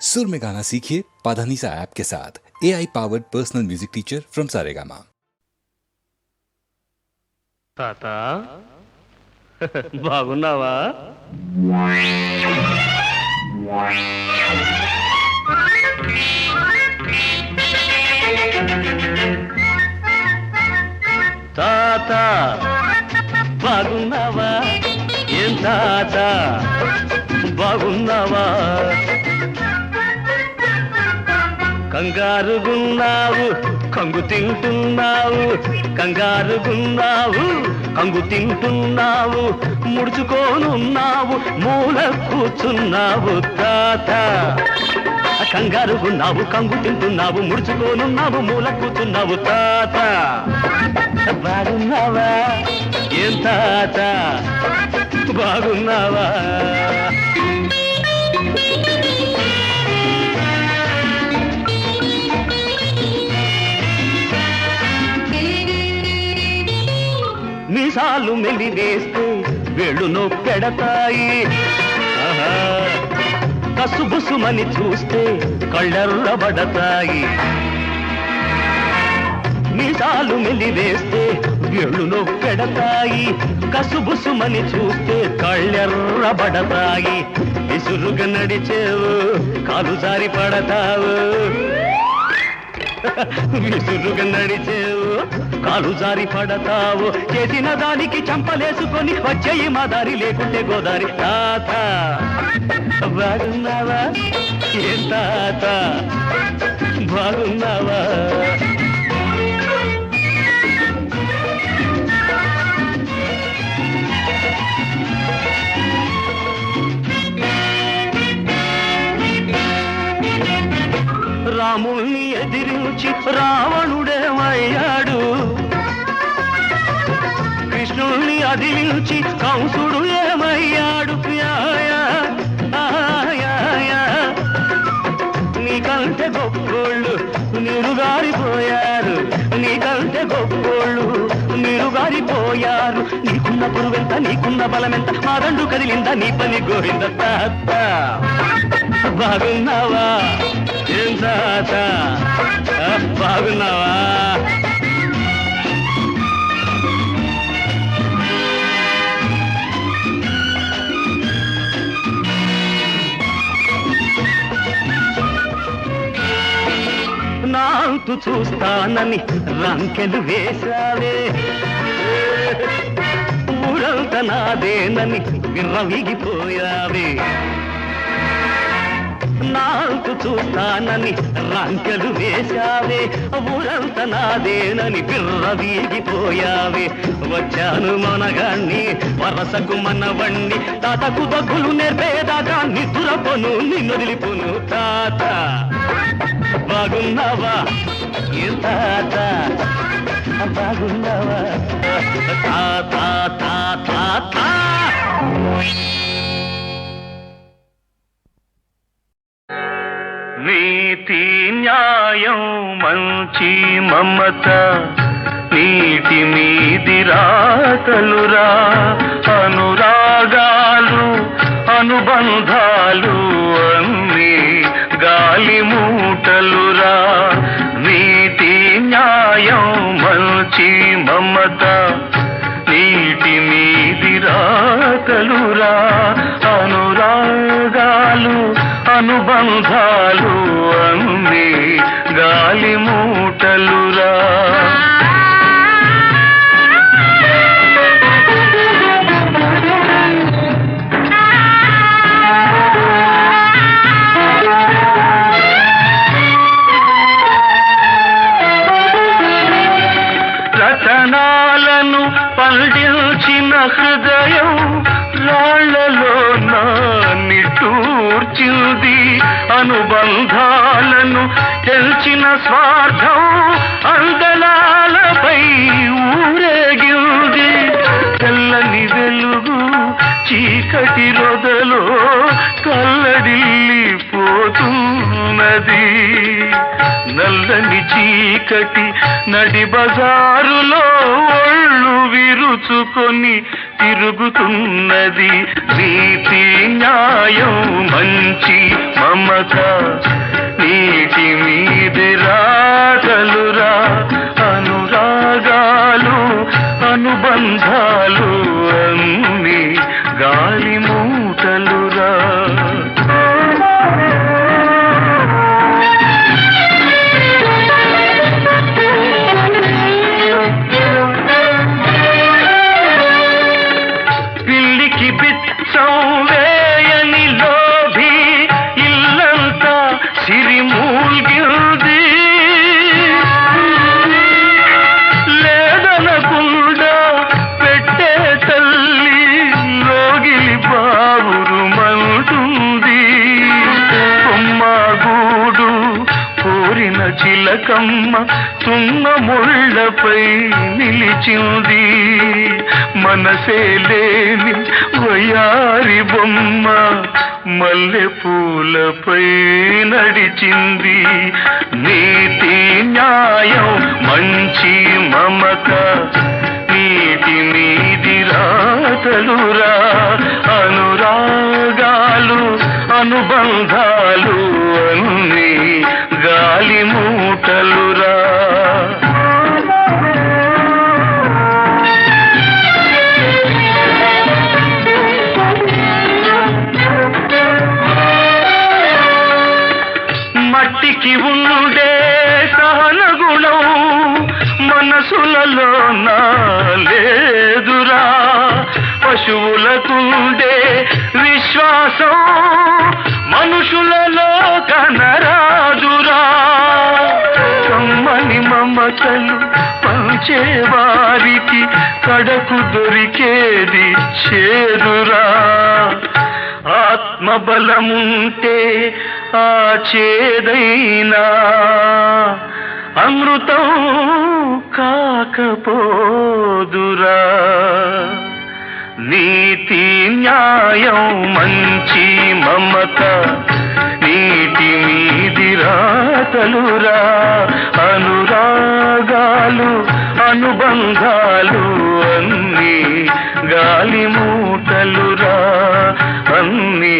सुर में गाना सीखिए पाधानीसा ऐप के साथ A I powered personal music teacher from Saregama తాత బాగున్నావా తాత బాగున్నావా ఏం తాత బాగున్నావా కంగారుగున్నావు కంగు తింటున్నావు కంగారుగున్నావు కంగు తింటున్నావు ముడుచుకోనున్నావు మూల కూర్చున్నావు తాత. కంగారుగున్నావు కంగు తింటున్నావు ముడుచుకోనున్నావు మూల కూర్చున్నావు తాత. బాగున్నావా? ఏం తాత? బాగున్నావా? మీసాలు మెలివేస్తే వేళ్ళు నొక్కెడతాయి కసుబుసుమని చూస్తే కళ్ళెర్రబడతాయి మీసాలు మెలివేస్తే వేళ్ళు నొక్కెడతాయి కసుబుసుమని చూస్తే కళ్ళెర్రబడతాయి విసురుగా నడిచేవు కాలు జారి పడతావు విసురుగా నడిచేవు కాలు జారి పడతావు. చేసిన దానికి చంపలేసుకొని వచ్చేయి మా దారి లేకుంటే గోదారి. తాత బాగున్నావా? ఏం తాత? బాగున్నావా? రాముణ్ణి ఎదిరించి రావణుడేమయ్యాడు కృష్ణుణ్ణి అదిలించి కంసుడు ఏమయ్యాడు? నీకంటే గొప్పోళ్ళు నిరుగారిపోయారు. నీకంటే గొప్పోళ్ళు నిరుగారిపోయారు నీకున్న పురువెంత నీకున్న బలమెంత మా రెండు కదిలిందా నీ పని గోవింద తాత. బాగున్నావా? ఏం తాత? బాగున్నావా? నాంతు చూస్తానని రంకెలు వేశావే. ఊరంత నాదేనని విర్రవిగిపోయావే. నాకు చూస్తానని రంకెలు వేశావే. ఊరంత నాదేనని బిర్రవీగిపోయావే వచ్చాను మనగాన్ని వరసకు మనవణ్ణి తాతకు దగ్గులు నేర్పేదాకా నిద్రపోను నిన్నొదిలిపోను తాత. బాగున్నావా? ఏ తాత? బాగున్నావా? తాత తాత తాత. నీతి న్యాయం మంచి మమత నీటి మీది రాతలురా అనురాగాలు అనుబంధాలు అన్ని గాలి మూటలురా. నీతి న్యాయం మంచి మమత నీటి మీది రాతలురా అనురాగాలు అనుబంధాలు అన్ని గాలి మూటలురా స్వార్థం అందలాలపై ఊరేగింది. తెల్లని వెలుగు చీకటి రొదలో కల్లడిల్లిపోతున్నది. నల్లని చీకటి నడి బజారులో ఒళ్ళు విరుచుకొని తిరుగుతున్నది. నీతి న్యాయం మంచి మమత. నీటి మీది రాగలురా అనురాగాలు అనుబంధాలు అన్ని గాలి మూ తిలకమ్మ చిలకమ్మ తున్న ముళ్ళపై నిలిచింది. మనసే లేని వయారి బొమ్మ మల్లె పూలపై నడిచింది. నీతి న్యాయం మంచి మమత నీతి నీది రాతలురా. అనురాగాలు అనుబంధాలు అన్నీ వారికి కడకు దొరికేది చేదురా. ఆత్మబలముంటే ఆ చేదైనా. అమృతం కాకపోదురా. నీతి న్యాయం మంచి మమత నీటి మీది రాతలురా. అనురాగాలు అనుబంధాలు అన్ని గాలి మూటలురా. అన్ని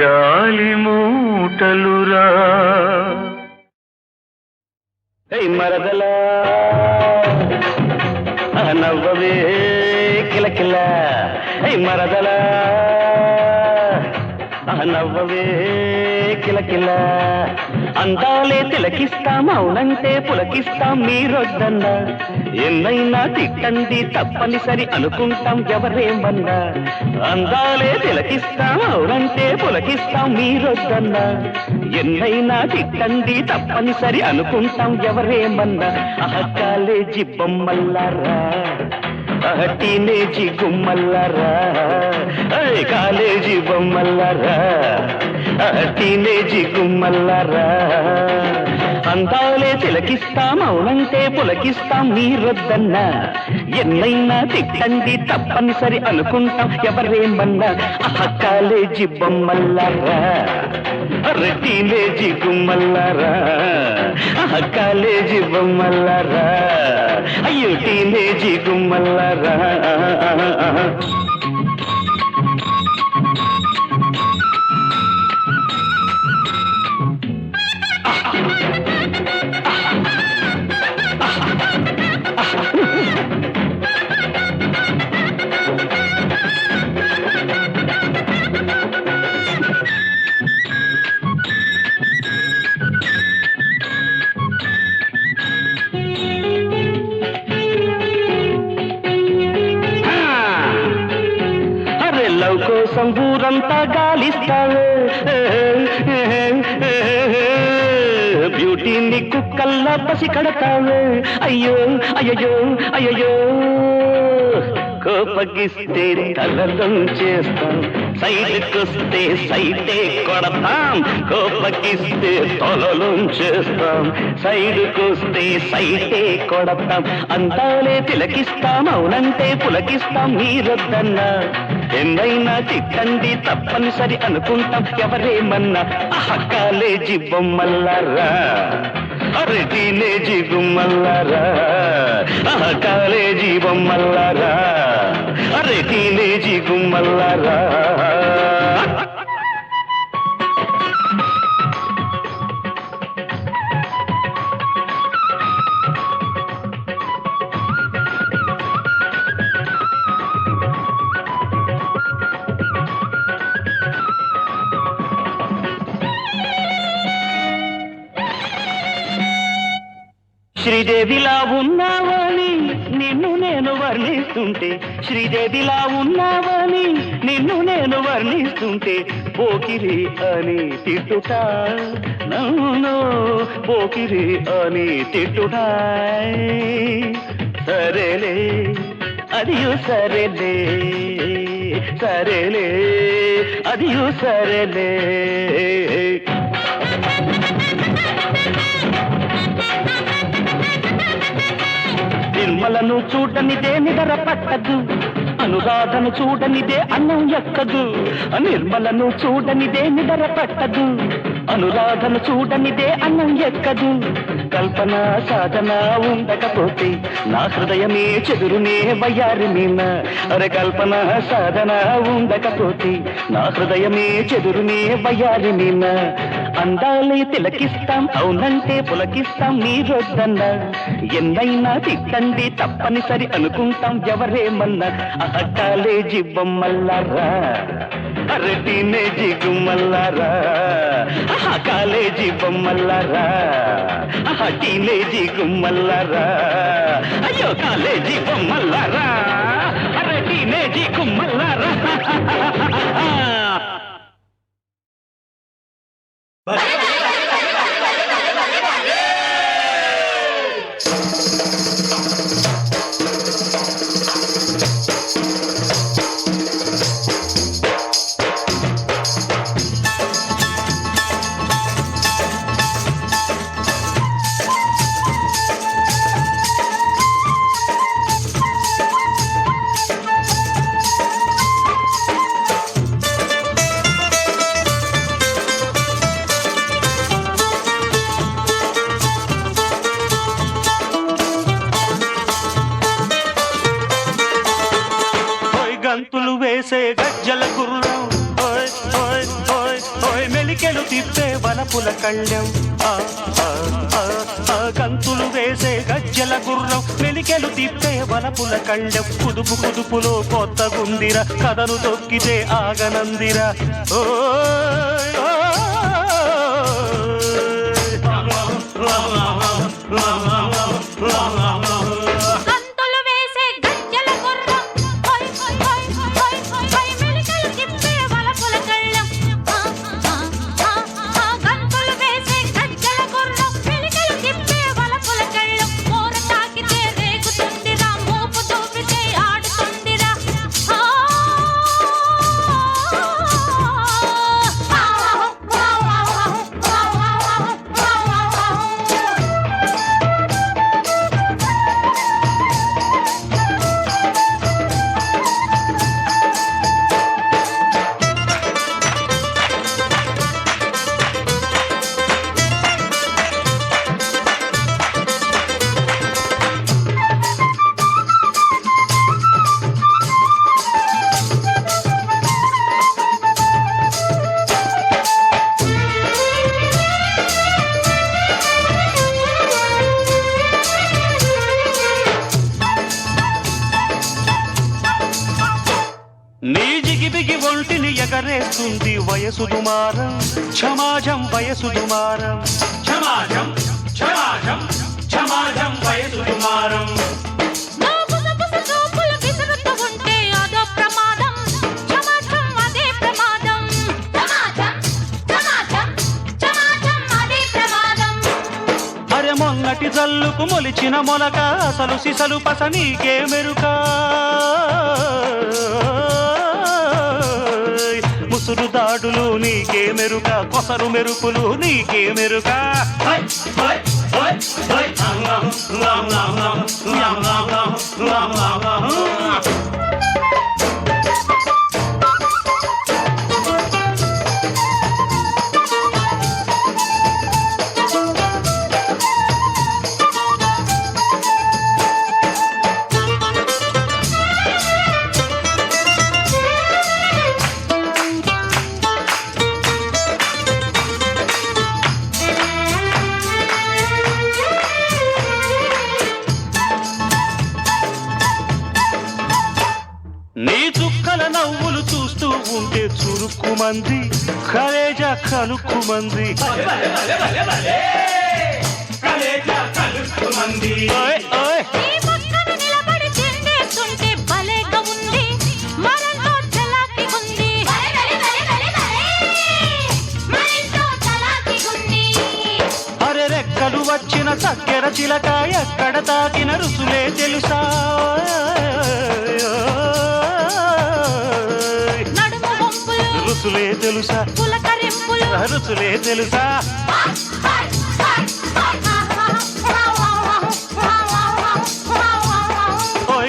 గాలి మూటలురా. మరదలా. నవ్వవే కిలకిల మరదలా. నవ్వవే కిలకిల అందాలే తిలకిస్తాం అవునంటే పులకిస్తాం మీరొద్దన్నా ఎన్నైనా తిట్టండి తప్పనిసరి అనుకుంటాం ఎవరేమన్నా. అందాలే తిలకిస్తాం అవునంటే పులకిస్తాం మీరొద్దన్నా ఎన్నైనా తిట్టండి తప్పనిసరి అనుకుంటాం ఎవరేమన్నా. ఆహ్ కాలేజీ బొమ్మల్లారా టీనేజీ గుమ్మల్లారా కాలేజీ బొమ్మల్లారా టీనేజీ గుమ్మల్లారా అందాలే తిలకిస్తాం అవునంటే పులకిస్తాం మీరొద్దన్నా ఎన్నైనా తిట్టండి తప్పనిసరి అనుకుంటాం ఎవరేమన్నా. అహ కాలేజీ బొమ్మల్లారా? అరే టీనేజీ గుమ్మల్లారా అహ కాలేజీ బొమ్మల్లారా? అయ్యో టీనేజీ గుమ్మల్లారా గాలిస్తావే బ్యూటీని కుక్కల్లా పసి కడతావే. అయ్యో అయ్యో అయ్యో కోపగిస్తే తలదం చేస్తాం. సైడ్కొస్తే సైటే కొడతాం. కోపగిస్తే తొలలం చేస్తాం. సైడ్కొస్తే సైటే కొడతాం. అంతాలే తిలకిస్తాం అవునంటే పులకిస్తాం. మీరొద్దన్నా ఎన్నైనా చిక్కండి తప్పనిసరి అనుకుంటాం. ఎవరేమన్నా ఆహ్ కాలేజీ బొమ్మల్లారా అరే టీనేజీ గుమ్మల్లారా ఆహ్ కాలేజీ బొమ్మల్లారా అరే టీనేజీ గుమ్మల్లారా శ్రీదేవిలా ఉన్నావని నిన్ను నేను వర్ణిస్తుంటే శ్రీదేవిలా ఉన్నావని నిన్ను నేను వర్ణిస్తుంటే పోకిరి అని తిట్టుట. నన్ను పోకిరి అని తిట్టుట. సరేలే అదియు సరేలే సరేలే అదియు సరేలే. నిర్మలను చూడనిదే నిదర పట్టదు అనురాధను చూడనిదే అన్నం ఎక్కదు. నిర్మలను చూడనిదే నిదర పట్టదు అనురాధను చూడనిదే అన్నం ఎక్కదు. కల్పన సాధన ఉండకపోతే నా హృదయమే చెదురునే వయ్యారి మీన అరే కల్పన సాధన ఉండకపోతే నా హృదయమే చెదురునే వయ్యారి మీన అందాలే తిలకిస్తాం అవునంటే పులకిస్తాం మీరొద్దన్న ఎన్నైనా తిట్టండి తప్పనిసరి అనుకుంటాం ఎవరేమన్నా. అహట్టాలే కాలేజీ బొమ్మల్లారా అరటినే జిగుమల్లారా ఆహా కాలేజీ బొమ్మల్లారా ఆహా టీనేజీ గుమ్మల్లారా అయ్యో కాలేజీ బొమ్మల్లారా అరే టీనేజీ గుమ్మల్లారా ఓయ్ గంతులు వేసే గజ్జల గుర్రం వెలికెలు తిప్పే వలపుల కళ్ళెం కుదుపు కుదుపులో కొత్త గుందిర కథను తొక్కితే ఆగనందిరా. ఓ ఎగరేస్తుంది వయసు దుమారం క్షమాజం వయసు దుమారం క్షమాజం క్షమాజం క్షమాజం వయసు దుమారం మొన్నటి జల్లుకు మొలిచిన మొలక అసలు సిసలు పస నీకే మెరుక. ముసురు దాడులు నీకే మెరుక. కొసరు మెరుపులు నీకే మెరుక. నీ కలుక్కుమంది. ఓయ్ రెక్కలు వచ్చిన చక్కెర చిలక ఎక్కడ తాకిన రుసులే తెలుసా? రుసులే తెలుసా? వాళ్ళ తెలుసా?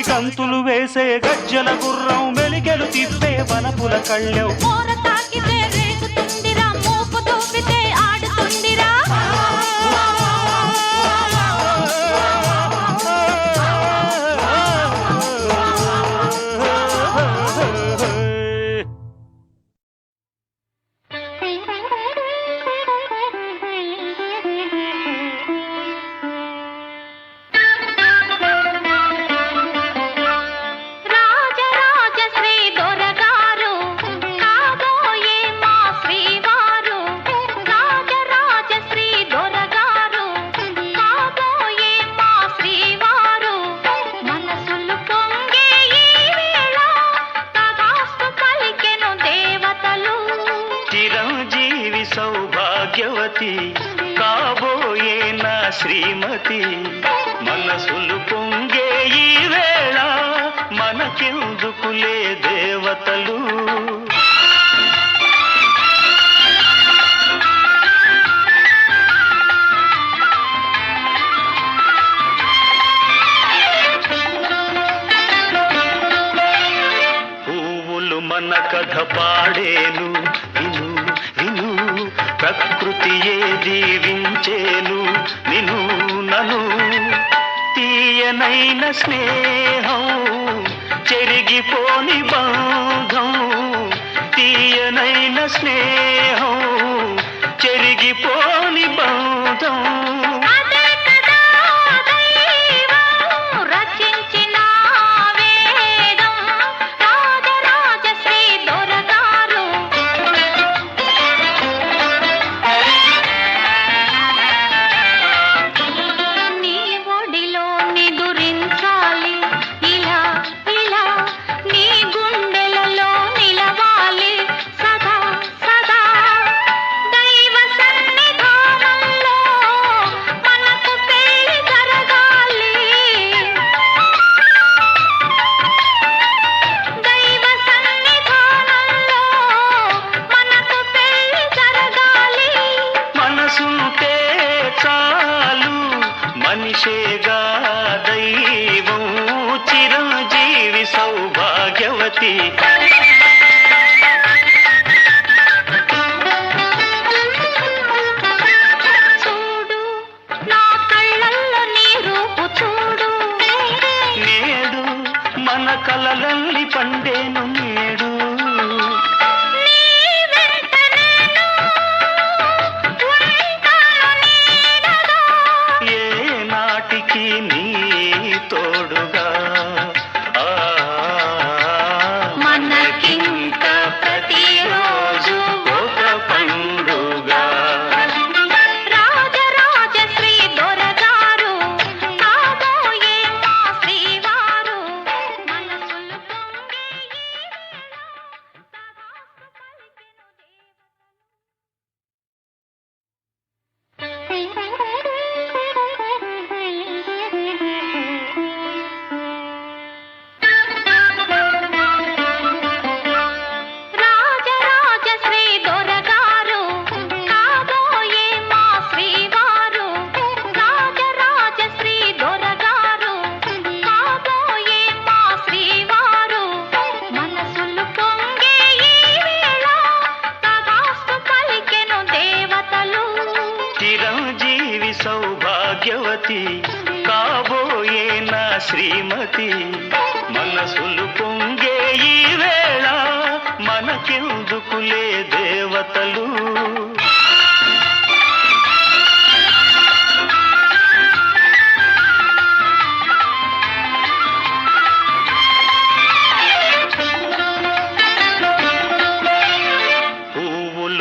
కంతులు వేసే గజ్జల గుర్రం వెలిగెలు తిప్పే వనపుల కళ్ళెవు. దేవి సౌభాగ్యవతి కాబోయే నా శ్రీమతి. మనసులు పొంగే ఈ వేళ మనకెందుకులే దేవతలు? మన కథ పాడేను. ప్రకృతియే జీవించేను నిను నను. తీయనైన స్నేహం చెరిగిపోని బంధం நீ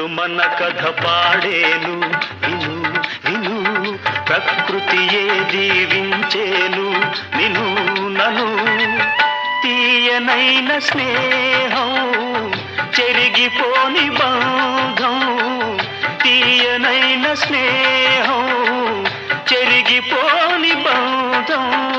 మన కథ పాడేను. విను విను ప్రకృతియే జీవించేను. నిను నను తీయనైన స్నేహం చెరిగిపోని బాధం. తీయనైన స్నేహం చెరిగిపోని బాధం.